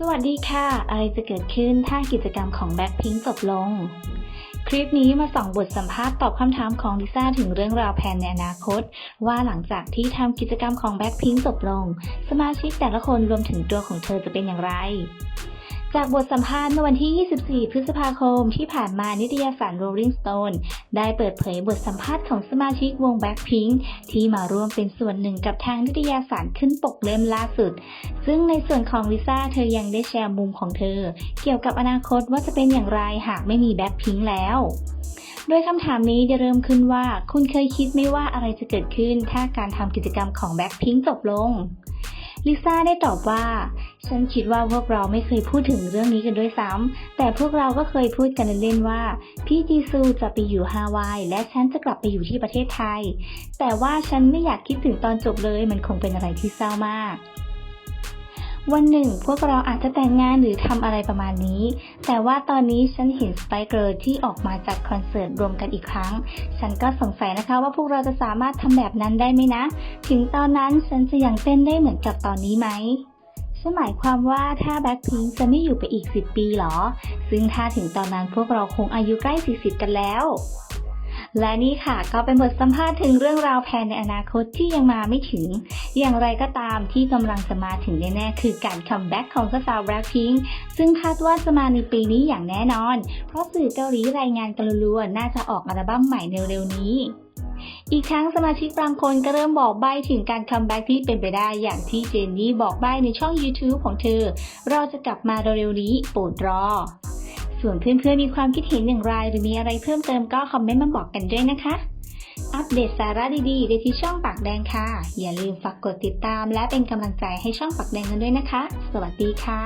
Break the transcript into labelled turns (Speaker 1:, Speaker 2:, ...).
Speaker 1: สวัสดีค่ะ อะไรจะเกิดขึ้นถ้ากิจกรรมของแบ็คพิงจบลง คลิปนี้มาส่องบทสัมภาษณ์ตอบคำถามของลิซ่าถึงเรื่องราวแผนในอนาคต ว่าหลังจากที่ทำกิจกรรมของแบ็คพิงจบลง สมาชิกแต่ละคนรวมถึงตัวของเธอจะเป็นอย่างไร จากบทสัมภาษณ์เมื่อวันที่ 24 พฤษภาคมที่ผ่านมานิตยสาร Rolling Stone ได้เปิดเผยบทสัมภาษณ์ของสมาชิกวง Blackpink ที่มาร่วมเป็นส่วนหนึ่งกับทางนิตยสารขึ้นปกเล่มล่าสุด ซึ่งในส่วนของลิซ่าเธอยังได้แชร์มุมของเธอ เกี่ยวกับอนาคตว่าจะเป็นอย่างไรหากไม่มีแบ็คพิงแล้วโดยคำถามนี้จะเริ่มขึ้นว่า คุณเคยคิดไหมว่าอะไรจะเกิดขึ้นถ้าการทำกิจกรรมของแบ็คพิงจบลง ลิซ่าได้ตอบว่า ฉันคิดว่าพวกเราไม่เคยพูดถึงเรื่องนี้กันด้วยซ้ำ แต่พวกเราก็เคยพูดกันเล่นๆว่า พี่จีซูจะไปอยู่ฮาวาย และฉันจะกลับไปอยู่ที่ประเทศไทย แต่ว่าฉันไม่อยากคิดถึงตอนจบเลย มันคงเป็นอะไรที่เศร้ามาก วันหนึ่งพวกเราอาจจะแต่งงานหรือทำอะไรประมาณนี้ แต่ว่าตอนนี้ฉันเห็นสไปเกอร์ที่ออกมาจัดคอนเสิร์ตรวมกันอีกครั้ง ฉันก็สงสัยนะคะว่าพวกเราจะสามารถทำแบบนั้นได้ไหมนะ ถึงตอนนั้นฉันจะยังเต้นได้เหมือนกับตอนนี้ไหมฉันหมายความว่าถ้าแบ็คพิงจะไม่อยู่ไปอีก 10 ปีหรอ ซึ่งถ้าถึงตอนนั้นพวกเราคงอายุใกล้ 40 กันแล้ว และนี่ค่ะก็เป็นบทสัมภาษณ์ถึงเรื่องราวแผนในอนาคตที่ยังมาไม่ถึง อย่างไรก็ตามที่กำลังจะมาถึงแน่ๆคือการคัมแบ็กของสาวแบล็คพิงซึ่งคาดว่าจะมาในปีนี้อย่างแน่นอน เพราะสื่อเกาหลีรายงานกันรัวๆน่าจะออกอัลบั้มใหม่เร็วๆนี้อีกทั้งสมาชิกบางคนก็เริ่มบอกใบ้ถึงการคัมแบ็กที่เป็นไปได้อย่างที่เจนนี่บอกใบ้ในช่อง YouTube ของเธอ เราจะกลับมาเร็วๆนี้โปรดรอ ส่วนเพื่อนๆมีความคิดเห็นอย่างไร หรือมีอะไรเพิ่มเติมก็คอมเมนต์มาบอกกันด้วยนะคะ อัปเดตสาระดีๆ ได้ที่ช่องปากแดงค่ะ อย่าลืมฝากกดติดตาม และเป็นกำลังใจให้ช่องปากแดงกันด้วยนะคะ สวัสดีค่ะ